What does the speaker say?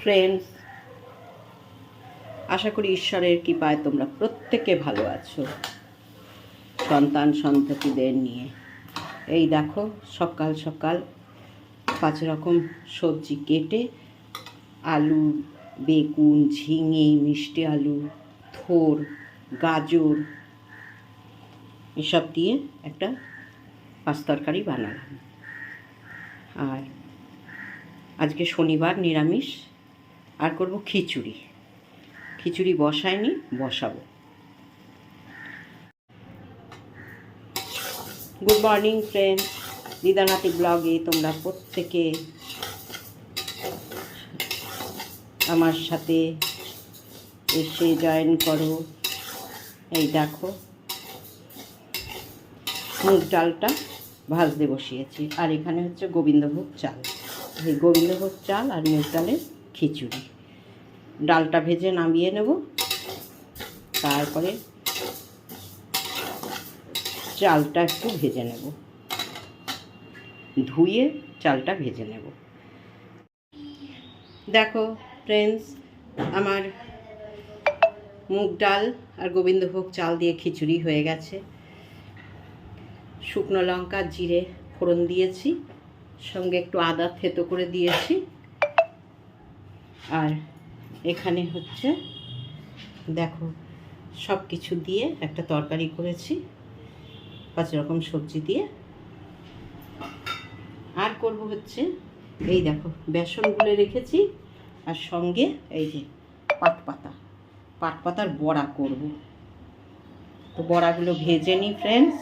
Friends আশা করি ঈশ্বরের কৃপায় তোমরা প্রত্যেকে ভালো আছো। সন্তান সন্ততিদের নিয়ে। এই দেখো, সকাল সকাল পাঁচ রকম সবজি কেটে আলু, বেগুন, ঝিঙে, মিষ্টি আলু, থোর, গাজর, এসব দিয়ে একটা পাঁচ তরকারি বানালাম। আর আজকে শনিবার নিরামিষ। আর করব খিচুড়ি। খিচুড়ি বসায়নি বসাবো। গুড মর্নিং ফ্রেন্ড দিদানাতি ব্লগে তোমরা প্রত্যেকে আমার সাথে এসে জয়েন করো। এই দেখো, মুগ ডালটা ভাজতে বসিয়েছি। আর এখানে হচ্ছে গোবিন্দভোগ চাল। এই গোবিন্দভোগ চাল আর মুগ ডালের খিচুড়ি। ডালটা ভেজে নামিয়ে নেব। তারপরে চালটা একটু ভেজে নেব। ধুয়ে চালটা ভেজে নেব। দেখো ফ্রেন্ডস আমার মুগ ডাল আর গোবিন্দভোগ চাল দিয়ে খিচুড়ি হয়ে গেছে। শুকনো লঙ্কা, জিরে, ফোড়ন দিয়েছি। সঙ্গে একটু আদা থেতো করে দিয়েছি। আর এখানে হচ্ছে, দেখো সব কিছু দিয়ে একটা তরকারি করেছি পাঁচ রকম সবজি দিয়ে। আর করব হচ্ছে, এই দেখো বেসন গুলে রেখেছি, আর সঙ্গে এই যে পাট পাতা। পাট পাতার বড়া করব। তো বড়াগুলো ভেজে নিই ফ্রেন্ডস